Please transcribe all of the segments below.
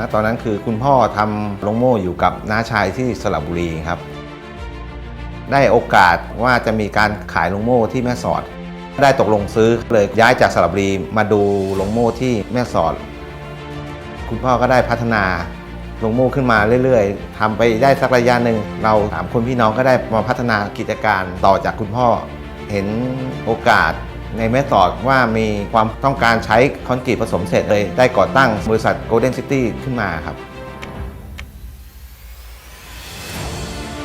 ณตอนนั้นคือคุณพ่อทำโรงโม่อยู่กับน้าชายที่สระบุรีครับ ได้โอกาสว่าจะมีการขายโรงโม่ที่แม่สอด ได้ตกลงซื้อเลยย้ายจากสระบุรีมาดูโรงโม่ที่แม่สอด คุณพ่อก็ได้พัฒนาโรงโม่ขึ้นมาเรื่อยๆทำไปได้สักระยะหนึ่งเราสามคนพี่น้องก็ได้มาพัฒนากิจการต่อจากคุณพ่อ เห็นโอกาส ในแม่สอดว่ามีความต้องการใช้คอนกรีตผสมเสร็จเลย ได้ก่อตั้งบริษัท Golden City ขึ้นมาครับ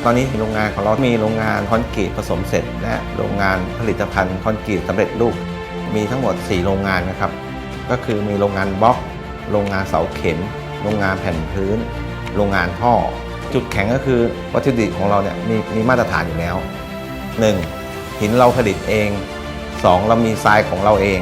ตอนนี้โรงงานของเรา มีโรงงานคอนกรีตผสมเสร็จ และโรงงานผลิตภัณฑ์คอนกรีตสำเร็จรูป มีทั้งหมด 4 โรงงานนะครับ ก็คือมีโรงงานบล็อก โรงงานเสาเข็ม โรงงานแผ่นพื้น โรงงานท่อ จุดแข็งก็คือวัตถุดิบของเราเนี่ยมีมีมาตรฐานอยู่แล้ว 1. หินเราผลิตเอง 2. เรามีทรายของเราเอง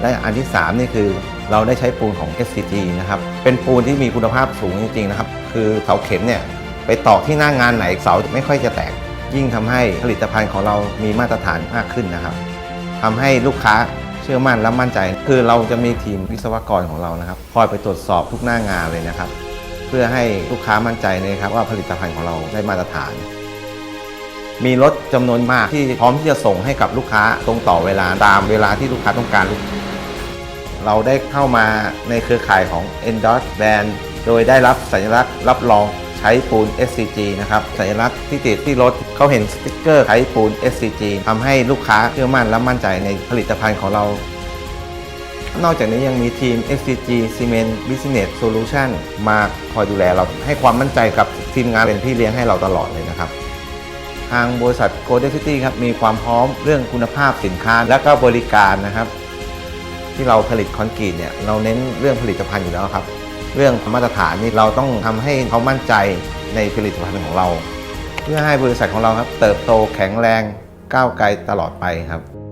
และอันที่ 3 นี่คือเราได้ใช้ปูนของ SCG นะครับ เป็นปูนที่มีคุณภาพสูงจริงๆนะครับ คือเสาเข็มเนี่ยไปตอกที่หน้างงานไหนเสาไม่ค่อยจะแตก ยิ่งทำให้ผลิตภัณฑ์ของเรามีมาตรฐานมากขึ้นนะครับทำให้ลูกค้าเชื่อมั่นและมั่นใจ คือเราจะมีทีมวิศวกรของเรานะครับคอยไปตรวจสอบทุกหน้างานเลยนะครับ เพื่อให้ลูกค้ามั่นใจนะครับว่าผลิตภัณฑ์ของเราได้มาตรฐาน มีรถจำนวนมากที่พร้อมที่จะส่งให้กับลูกค้าตรงต่อเวลาตามเวลาที่ลูกค้าต้องการ เราได้เข้ามาในเครือข่ายของ Endos Band โดยได้รับสัญลักษณ์รับรองใช้ปูน SCG นะครับ สัญลักษณ์ที่ติดที่รถเขาเห็นสติ๊กเกอร์ใช้ปูน SCG ทำให้ลูกค้าเชื่อมั่นและมั่นใจในผลิตภัณฑ์ของเรา นอกจากนี้ยังมีทีม SCG Cement Business Solution มาคอยดูแลเราให้ความมั่นใจกับทีมงานเป็นพี่เลี้ยงให้เราตลอดเลยนะครับ ทางบริษัทโกลเด้นซิตี้ครับมีความพร้อมเรื่องคุณภาพสินค้าและก็บริการนะครับ ที่เราผลิตคอนกรีตเนี่ยเราเน้นเรื่องผลิตภัณฑ์อยู่แล้วครับ เรื่องมาตรฐานนี่เราต้องทำให้เขามั่นใจในผลิตภัณฑ์ของเรา เพื่อให้บริษัทของเราครับเติบโตแข็งแรงก้าวไกลตลอดไปครับ